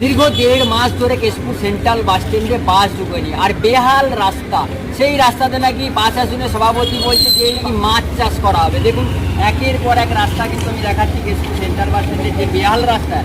দীর্ঘ দেড় মাস ধরে কেশপুর সেন্ট্রাল বাস স্ট্যান্ডে বাস ঢুকেনি। আর বেহাল রাস্তা, সেই রাস্তাতে নাকি বাস আসনের সভাপতি বলছে যে নাকি মাছ চাষ করা হবে। দেখুন, একের পর এক রাস্তা কিন্তু আমি দেখাচ্ছি কেশপুর সেন্ট্রাল বাস স্ট্যান্ডে যে বেহাল রাস্তা।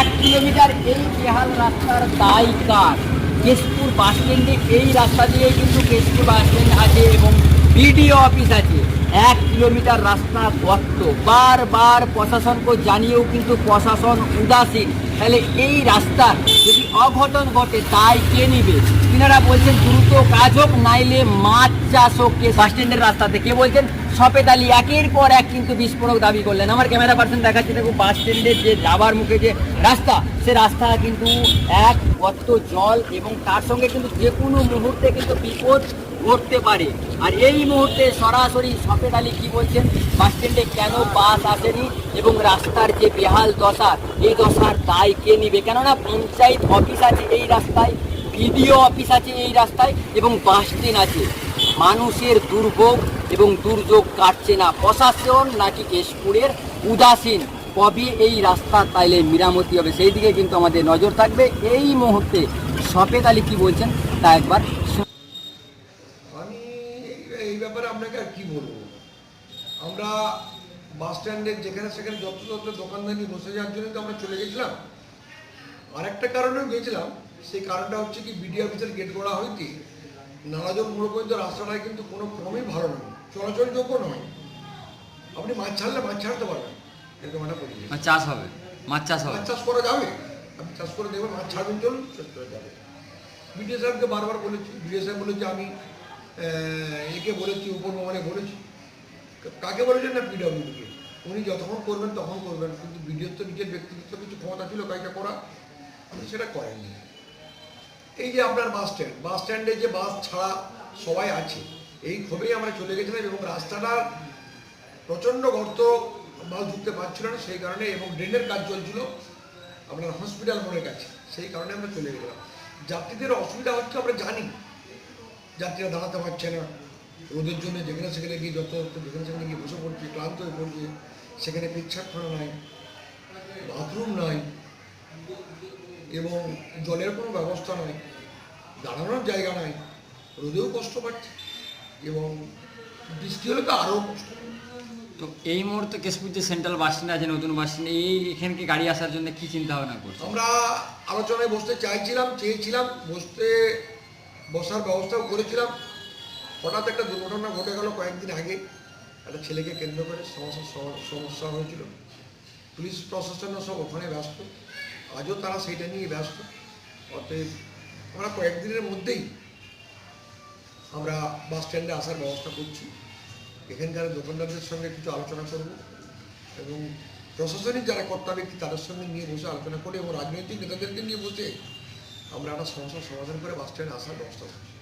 এক কিলোমিটার এই বেহাল রাস্তার দায় কার? কেশপুর বাস স্ট্যান্ডে এই রাস্তা দিয়ে কিন্তু কেশপুর বাস স্ট্যান্ড আছে এবং বিডিও অফিস আছে। এক কিলোমিটার রাস্তা গর্ত বারবার প্রশাসনকে জানিয়েও কিন্তু প্রশাসন উদাসীন। তাহলে এই রাস্তার যদি অঘটন ঘটে, তাই কে নিবে? তিনারা বলছেন, দ্রুত কাজ হোক, নাইলে মাছ চাষ হোক। কে বাস স্ট্যান্ডের রাস্তাতে কে বলছেন? সফেদ আলী একের পর এক কিন্তু বিস্ফোরক দাবি করলেন। আমার ক্যামেরা পার্সন দেখাচ্ছে দেখো বাস স্ট্যান্ডের যে যাবার মুখে যে রাস্তা, সে রাস্তা কিন্তু এক গর্ত জল এবং তার সঙ্গে কিন্তু যে কোনো মুহূর্তে কিন্তু বিপদ ঘটতে পারে। আর এই মুহূর্তে সরাসরি সফেদ আলী কি বলছেন? বাস স্ট্যান্ডে কেন বাস আসেনি? এবং রাস্তার যে বেহাল দশা, এই দশার দায় কে নিবে? কেননা পঞ্চায়েত অফিস আছে এই রাস্তায়, বিডিও অফিস আছে এই রাস্তায়, এবং বাস স্ট্যান্ড আছে। মানুষের দুর্ভোগ এবং দুর্যোগ কাটছে না প্রশাসন, নাকি কেশপুরের উদাসীন? কবে এই রাস্তা তাইলে মেরামতি হবে? সেই দিকে কিন্তু আমাদের নজর থাকবে। এই মুহূর্তে সফেদ আলী কি বলছেন, তা একবার এই- ব্যাপারে আপনাকে আর কি বলব? আমরা বাস স্ট্যান্ডে যেখানে সেখানে যত যত দোকানদানি বসে যাওয়ার জন্য তো আমরা চলে গেছিলাম। আরেকটা কারণেও গেছিলাম সেই কারণটা হচ্ছে কি বিডি অফিসের গেট করা হইতে নালাজোর মোড় পর্যন্ত রাস্তাটায় কিন্তু কোনো ক্রমেই ভালো নয় চলাচলযোগ্য নয়। আপনি মাছ ছাড়লে মাছ ছাড়তে পারবেন এরকম একটা পরিবেশ মাছ চাষ হবে মাছ চাষ হবে। মাছ চাষ করা যাবে আপনি চাষ করে দেবেন মাছ ছাড়বেন চলুন চাষ করা যাবে বিডিও সাহেবকে বারবার বলেছি বিডিও সাহেব বলেছে আমি একে বলেছি, উপর মানে বলেছি। কাকে বলেছেন না পিডব্লিউডিকে উনি যতক্ষণ করবেন তখন করবেন, কিন্তু বিডিওর তো নিজের ব্যক্তিগত কিছু ক্ষমতা ছিল, কাজটা করা। উনি সেটা করেননি। এই যে আপনার বাস স্ট্যান্ড, বাস স্ট্যান্ডে যে বাস ছাড়া সবাই আছে, এই ক্ষোভেই আমরা চলে গেছিলাম এবং রাস্তাটার প্রচণ্ড গর্ত বাস ঢুকতে পারছিল না, সেই কারণে এবং ড্রেনের কাজ চলছিল আপনার হসপিটাল মোড়ের কাছে, সেই কারণে আমরা চলে গেলাম। যাত্রীদের অসুবিধা হচ্ছে, আমরা জানি। যাত্রীরা দাঁড়াতে পারছে না। রোদের জন্য যেখানে সেখানে গিয়ে যত যেখানে সেখানে গিয়ে বসে পড়ছে ক্লান্ত হয়ে পড়ছে সেখানে পেচ্ছাপখানা নাই বাথরুম নাই এবং জলের কোনো ব্যবস্থা নাই দাঁড়ানোর জায়গা নাই রোদেও কষ্ট পাচ্ছে এবং বৃষ্টি হলে তো আরও কষ্ট। তো এই মুহূর্তে কেশপুর যে সেন্ট্রাল বাস স্ট্যান্ড আছে নতুন বাস স্ট্যান্ড এই এখানকে গাড়ি আসার জন্য কি চিন্তা ভাবনা করছে আমরা আলোচনায় বসতে চাইছিলাম চেয়েছিলাম বসতে বসার ব্যবস্থাও করেছিলাম। হঠাৎ একটা দুর্ঘটনা ঘটে গেল কয়েকদিন আগে। একটা ছেলেকে কেন্দ্র করে সমস্যা সম- সমস্যা হয়েছিল। পুলিশ প্রশাসনও সব ওখানে ব্যস্ত। আজও তারা সেইটা নিয়ে ব্যস্ত। অতএব আমরা কয়েকদিনের মধ্যেই আমরা বাস স্ট্যান্ডে আসার ব্যবস্থা করছি। এখানকার দোকানদারদের সঙ্গে কিছু আলোচনা করব এবং প্রশাসনিক যারা কর্তা ব্যক্তি তাদের সঙ্গে নিয়ে বসে আলোচনা করে এবং রাজনৈতিক নেতাদেরকে নিয়ে বসে আমরা একটা সমস্যার সমাধান করে বাস স্ট্যান্ডে আসার ব্যবস্থা করছি।